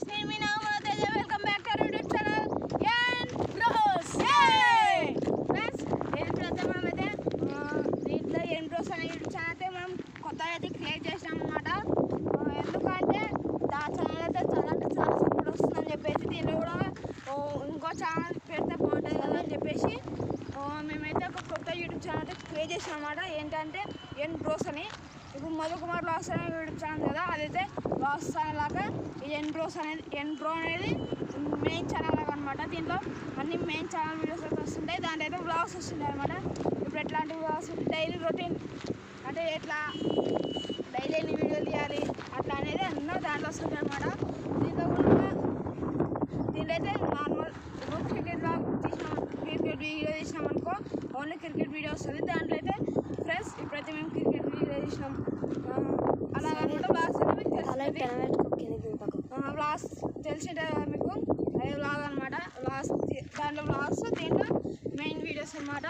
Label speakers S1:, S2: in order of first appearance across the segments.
S1: మీ నామ Teja welcome back to YouTube channel N bros friends ఇప్పుడైతే మనమైతే ఆ, దీంట్లో ఎన్ బ్రోస్ అనే యూట్యూబ్ ఛానల్ అయితే మనం కొత్తగా అయితే క్రియేట్ చేసినాం అనమాట ఎందుకంటే దా ఛానల్ అయితే చాలా అంటే చాలా సపోర్ట్ వస్తుందని చెప్పేసి దీనిలో కూడా uh, ఇంకో ఛానల్ పెడితే బాగుంటుంది కదా అని చెప్పేసి uh, మేమైతే ఒక కొత్త యూట్యూబ్ ఛానల్ అయితే క్రియేట్ చేసాం అనమాట ఏంటంటే ఎన్ బ్రోస్ అని. ఇప్పుడు మధుకుమార్ లాస్ అనే యూట్యూబ్ ఛానల్ కదా అదైతే లాస్ ఛానల్ లాగా ఈ ఎన్బ్రోస్ అనేది ఎన్బ్రో అనేది మెయిన్ ఛానల్ లాగా అనమాట దీంట్లో అన్ని మెయిన్ ఛానల్ వీడియోస్ అయితే వస్తుంటాయి. దాంట్లో అయితే బ్లాగ్స్ వస్తుంటాయి అనమాట ఇప్పుడు ఎట్లాంటి బ్లాగ్స్ డైలీ రొటీన్ అంటే ఎట్లా డైలీ ఎన్ని వీడియోలు తీయాలి? అట్లా అనేది అన్న దాంట్లో వస్తుంటాయి అనమాట దీంట్లో కూడా దీంట్లో అయితే నార్మల్ క్రికెట్ బ్లాగ్ తీసినాం క్రికెట్ వీడియో తీసినాం అనుకో ఓన్లీ క్రికెట్ వీడియో వస్తుంది. దాంట్లో అయితే ఫ్రెండ్స్ ఇప్పుడైతే మేము క్రికెట్ వీడియో తీసినాం ఆ, అలా కాకుండా బ్లాగ్స్ తెలుస్తుంది వ్లాగ్స్ తెలిసిందే కదా మీకు? అదే వ్లాగ్ అనమాట. వ్లాగ్స్ దాంట్లో వ్లాగ్స్ దీంట్లో మెయిన్ వీడియోస్ అనమాట.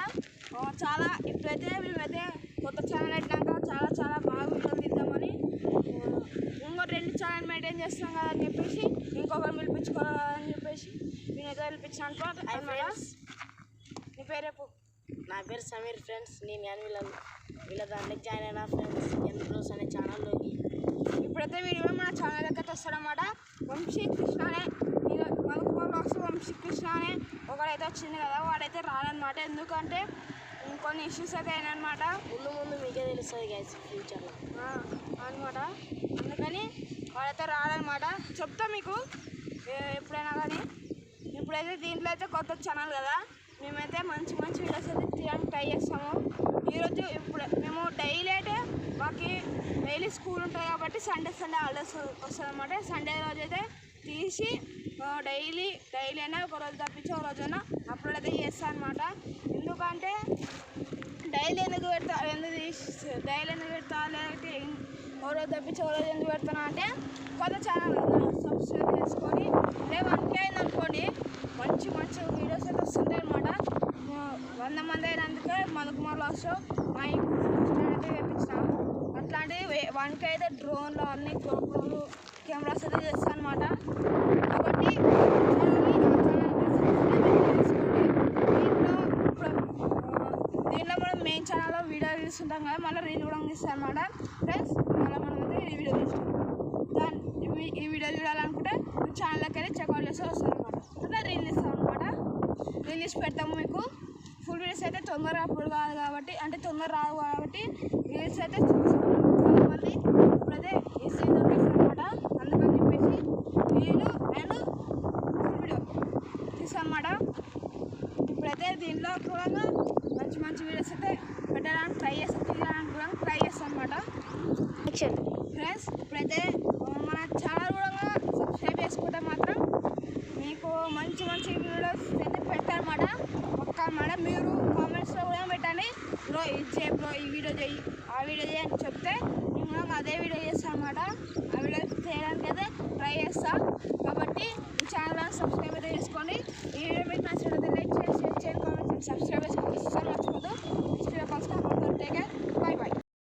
S1: చాలా ఇప్పుడైతే మేమైతే కొత్త ఛానల్ పెట్టినాక చాలా చాలా బాగా వీడియోలు తీద్దామని ఇంకో రెండు ఛానల్ మెయింటైన్ చేస్తున్నాం కదా అని చెప్పేసి ఇంకొకరు పిలిపించుకోవాలని చెప్పేసి నేనైతే పిలిపించాను అనమాట నీ పేరు
S2: నా పేరు సమీర్ ఫ్రెండ్స్. నేను కానీ వీళ్ళ వీళ్ళ దాంట్లో జాయిన్ అయిన ఫ్రెండ్స్. ఎన్ బ్రోస్ అనే ఛానల్లోకి.
S1: ఇప్పుడైతే వీడియో మన ఛానల్ దగ్గర వస్తాడనమాట వంశీ కృష్ణ అనే మధుకుమార్ బ్లాగ్స్ వంశీ కృష్ణ అనే ఒకడైతే వచ్చింది కదా వాడైతే రాడనమాట ఎందుకంటే కొన్ని ఇష్యూస్ అయితే అయినాయన్నమాట.
S2: ముందు ముందు మీకే తెలుస్తుంది గైస్ ఫ్యూచర్లో
S1: అనమాట అందుకని వాడైతే రాడనమాట చెప్తా మీకు. ఎప్పుడైనా కానీ. ఇప్పుడైతే దీంట్లో అయితే కొత్త ఛానల్ కదా మేమైతే మంచి మంచి వీడియోస్ అయితే తీయడానికి ట్రై చేస్తాము ఈరోజు ఇప్పుడు మేము డైలీ అయితే మాకు డైలీ స్కూల్ ఉంటుంది కాబట్టి సండే సండే హాలిడేస్ వస్తుంది అనమాట సండే రోజు అయితే తీసి డైలీ డైలీ అయినా ఒక రోజు తప్పించి ఒక రోజైనా అప్లోడ్ అయితే చేస్తాను అనమాట ఎందుకంటే డైలీ ఎందుకు పెడతా ఎందుకు తీసి డైలీ ఎందుకు పెడతా లేకపోతే ఓ రోజు తప్పించి ఓ రోజు ఎందుకు పెడతాను అంటే కొత్త ఛానల్ సబ్స్క్రైబ్ చేసుకొని రేపు వన్ అయింది అనుకోండి మంచి మంచి వీడియోస్ అయితే వస్తుంటాయి అనమాట వంద మంది అయినందుకే మధుకుమార్ లాస్ మా అయితే తెప్పించినాము అట్లాంటివి అయితే డ్రోన్లు అన్ని గోపులు కెమెరాస్ అయితే చేస్తాను అనమాట కాబట్టి దీంట్లో దీంట్లో మనం మెయిన్ ఛానల్లో వీడియో తీసుకుంటాం కదా మళ్ళీ రీల్ కూడా తీస్తాం అనమాట ఫ్రెండ్స్ మళ్ళీ మనం అయితే ఈ వీడియో తీసుకుంటాం దాని ఈ వీడియో చూడాలనుకుంటే ఛానల్కి అయితే చెక్అవుట్ చేస్తే వస్తుంది అనమాట అట్లా రీల్ ఇస్తాం అనమాట రీల్ ఇచ్చి పెడతాము మీకు. ఫుల్ వీడియోస్ అయితే తొందరగా అప్పుడు కాదు కాబట్టి అంటే తొందర రావు కాబట్టి రీల్స్ అయితే చూసుకుంటాం మంది ఇప్పుడైతే ఈజీ దొరికేస్తుంది అనమాట అందుకని చెప్పేసి రీలు అండ్ ఫుల్ వీడియో తీస్తాం అనమాట ఇప్పుడైతే దీంట్లో కూడా మంచి మంచి వీడియోస్ అయితే పెట్టడానికి ట్రై చేస్తాం తీయడానికి కూడా ట్రై చేస్తాం అనమాట ఫ్రెండ్స్ ఇప్పుడైతే ఆ, మన ఛానల్ కూడా సబ్స్క్రైబ్ చేసుకుంటే మాత్రం మీకు మంచి మంచి వీడియోస్ అయితే పెట్టారన్నమాట ఒక్క అనమాట మీరు కామెంట్స్లో కూడా పెట్టండి బ్రో ఇది చేయి బ్రో ఈ వీడియో చేయి ఆ వీడియో చేయి అని చెప్తే మేము అదే